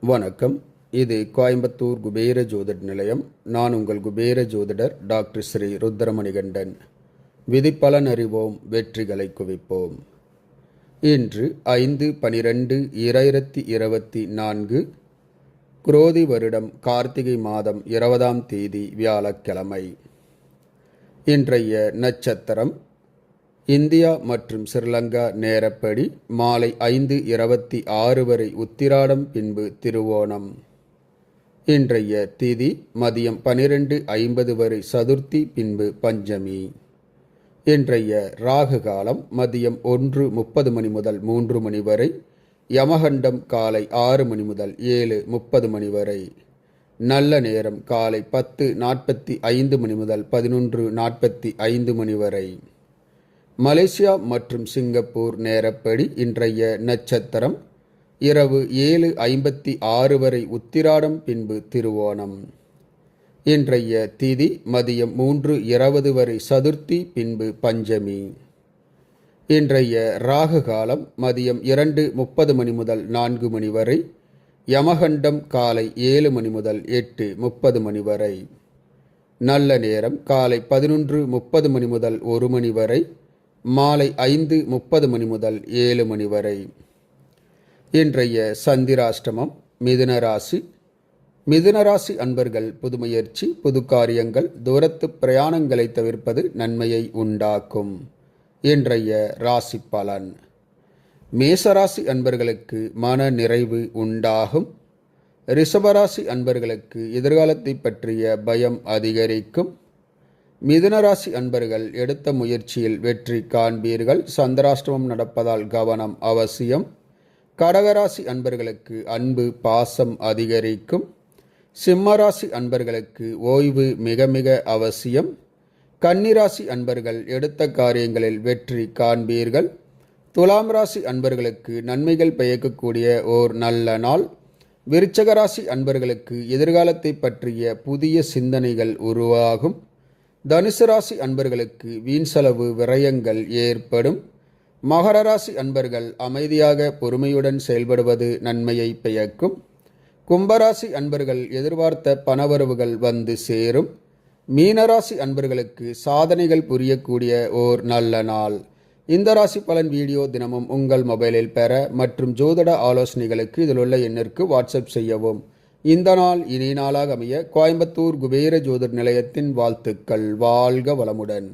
வணக்கம். இது கோயம்புத்தூர் குபேர ஜோதிட நிலையம். நான் உங்கள் குபேர ஜோதிடர் டாக்டர் ஸ்ரீ ருத்ரமணிகண்டன். விதிப்பலன் அறிவோம் வெற்றிகளை குவிப்போம். இன்று ஐந்து பனிரெண்டு இரண்டாயிரத்தி இருபத்தி நான்கு குரோதி வருடம் கார்த்திகை மாதம் இருபதாம் தேதி வியாழக்கிழமை. இன்றைய நட்சத்திரம் இந்தியா மற்றும் ஸ்ரீலங்கா நேரப்படி மாலை ஐந்து இருபத்தி ஆறு வரை உத்திராடம் பின்பு திருவோணம். இன்றைய திதி மதியம் பனிரெண்டு ஐம்பது வரை சதுர்த்தி பின்பு பஞ்சமி. இன்றைய ராகு காலம் மதியம் ஒன்று முப்பது மணி முதல் மூன்று மணி வரை யமகண்டம் காலை ஆறு மணி முதல் ஏழு முப்பது மணி வரை நல்ல நேரம் காலை பத்து நாற்பத்தி ஐந்து மணி முதல் பதினொன்று நாற்பத்தி ஐந்து மணி வரை. மலேசியா மற்றும் சிங்கப்பூர் நேரப்படி இன்றைய நட்சத்திரம் இரவு ஏழு ஐம்பத்தி ஆறு வரை உத்திராடம் பின்பு திருவோணம். இன்றைய திதி மதியம் மூன்று இருபது வரை சதுர்த்தி பின்பு பஞ்சமி. இன்றைய ராகு காலம் மதியம் இரண்டு முப்பது மணி முதல் நான்கு மணி வரை யமகண்டம் காலை ஏழு மணி முதல் எட்டு முப்பது மணி வரை. நல்ல நேரம் காலை பதினொன்று முப்பது மணி முதல் ஒரு மணி வரை மாலை ஐந்து முப்பது மணி முதல் ஏழு மணி வரை. இன்றைய சந்திராஷ்டமம் மிதுனராசி மிதுனராசி அன்பர்கள் புதுமுயற்சி புது காரியங்கள் தூரத்து பிரயாணங்களை தவிர்ப்பது நன்மையை உண்டாக்கும். இன்றைய ராசி பலன். மேசராசி அன்பர்களுக்கு மன நிறைவு உண்டாகும். ரிஷபராசி அன்பர்களுக்கு எதிர்காலத்தை பற்றிய பயம் அதிகரிக்கும். மிதுனராசி அன்பர்கள் எடுத்த முயற்சியில் வெற்றி காண்பீர்கள். சந்திராஷ்டமம் நடப்பதால் கவனம் அவசியம். கடகராசி அன்பர்களுக்கு அன்பு பாசம் அதிகரிக்கும். சிம்மராசி அன்பர்களுக்கு ஓய்வு மிக மிக அவசியம். கன்னிராசி அன்பர்கள் எடுத்த காரியங்களில் வெற்றி காண்பீர்கள். துலாம் ராசி அன்பர்களுக்கு நன்மைகள் பயக்கக்கூடிய ஓர் நல்ல நாள். விருச்சகராசி அன்பர்களுக்கு எதிர்காலத்தை பற்றிய புதிய சிந்தனைகள் உருவாகும். தனுசு ராசி அன்பர்களுக்கு வீண் செலவு விரயங்கள் ஏற்படும். மகர ராசி அன்பர்கள் அமைதியாக பொறுமையுடன் செயல்படுவது நன்மையை பெயக்கும் கும்பராசி அன்பர்கள் எதிர்பார்த்த பணவரவுகள் வந்து சேரும். மீனராசி அன்பர்களுக்கு சாதனைகள் புரியக்கூடிய ஓர் நல்ல நாள். இந்த ராசி பலன் வீடியோ தினமும் உங்கள் மொபைலில் பெற மற்றும் ஜோதிட ஆலோசனைகளுக்கு இதில் உள்ள எண்ணிற்கு வாட்ஸ்அப் செய்யவும். இந்த நாள் இனி நாளாக அமைய கோயம்புத்தூர் குபேர ஜோதிர் நிலையத்தின் வாழ்த்துக்கள். வாழ்க வளமுடன்.